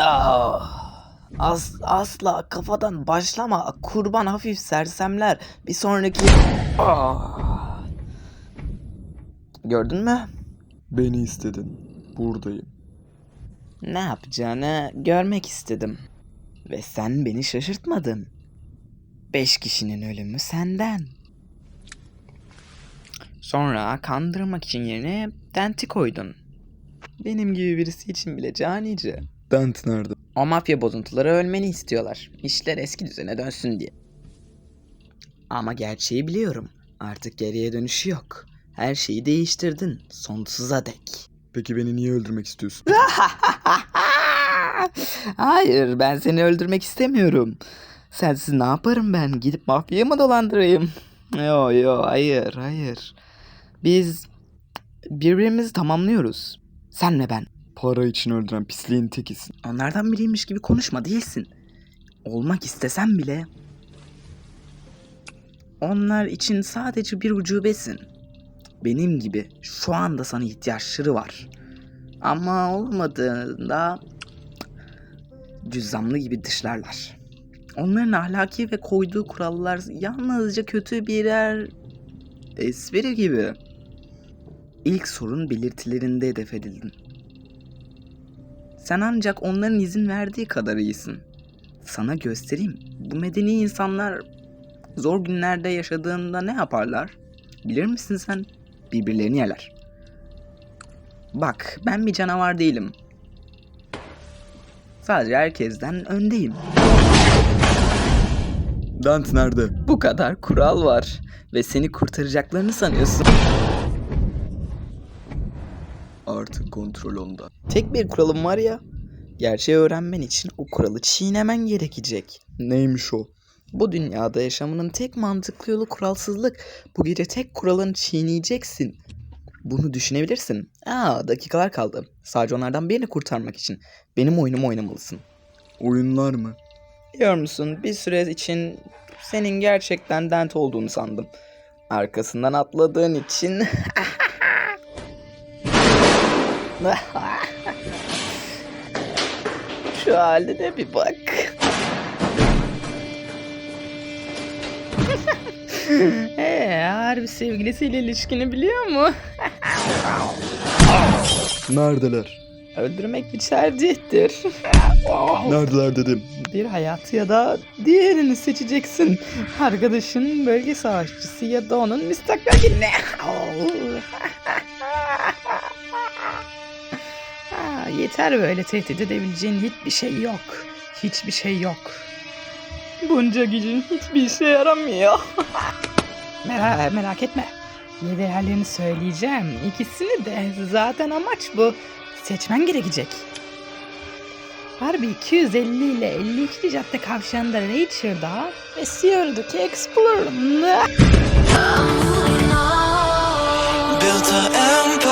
Ah, as, asla kafadan başlama. Kurban hafif sersemler. Bir sonraki... Ah. Gördün mü? Beni istedin. Buradayım. Ne yapacağını görmek istedim. Ve sen beni şaşırtmadın. Beş kişinin ölümü senden. Sonra kandırmak için yerine Dent'i koydun. Benim gibi birisi için bile canice. Dent nerede? O mafya bozuntuları ölmeni istiyorlar. İşler eski düzene dönsün diye. Ama gerçeği biliyorum. Artık geriye dönüşü yok. Her şeyi değiştirdin. Sonsuza dek. Peki beni niye öldürmek istiyorsun? Hayır ben seni öldürmek istemiyorum. Sensiz ne yaparım ben? Gidip mafyayı mı dolandırayım? Yo yo hayır hayır. Biz birbirimizi tamamlıyoruz. Sen ve ben. Para için öldüren pisliğin tekisin. Onlardan biriymiş gibi konuşma değilsin. Olmak istesem bile onlar için sadece bir ucubesin. Benim gibi şu anda sana ihtiyaçları var. Ama olmadığında cüzzamlı gibi dışlarlar. Onların ahlaki ve koyduğu kurallar yalnızca kötü birer espri gibi. İlk sorun belirtilerinde hedef edildin. Sen ancak onların izin verdiği kadar iyisin. Sana göstereyim. Bu medeni insanlar zor günlerde yaşadığında ne yaparlar? Bilir misin sen? Birbirlerini yerler. Bak ben bir canavar değilim. Sadece herkesten öndeyim. Dent nerede? Bu kadar kural var ve seni kurtaracaklarını sanıyorsun. Artık kontrol onda. Tek bir kuralım var ya. Gerçeği öğrenmen için o kuralı çiğnemen gerekecek. Neymiş o? Bu dünyada yaşamanın tek mantıklı yolu kuralsızlık. Bu gece tek kuralını çiğneyeceksin. Bunu düşünebilirsin. Aa dakikalar kaldı. Sadece onlardan birini kurtarmak için. Benim oyunumu oynamalısın. Oyunlar mı? Biliyor musun bir süre için senin gerçekten dent olduğunu sandım. Arkasından atladığın için... Şu haline bir bak. Ee, harbi sevgilisiyle ilişkini biliyor mu? Neredeler? Öldürmek bir tercihtir. Neredeler dedim. Bir hayatı ya da diğerini seçeceksin. Arkadaşın bölge savaşçısı ya da onun müstakbeline. Ha, yeter böyle tehdit edebileceğin hiçbir şey yok. Hiçbir şey yok. Bunca gücün hiçbir işe yaramıyor. merak, merak etme. Değerlerini söyleyeceğim. İkisini de zaten amaç bu. Seçmen gerekecek. Harbi 250 ile 52. cadde kavşağında Rachel'da ve Sierra'daki Explorer'da Built an empire.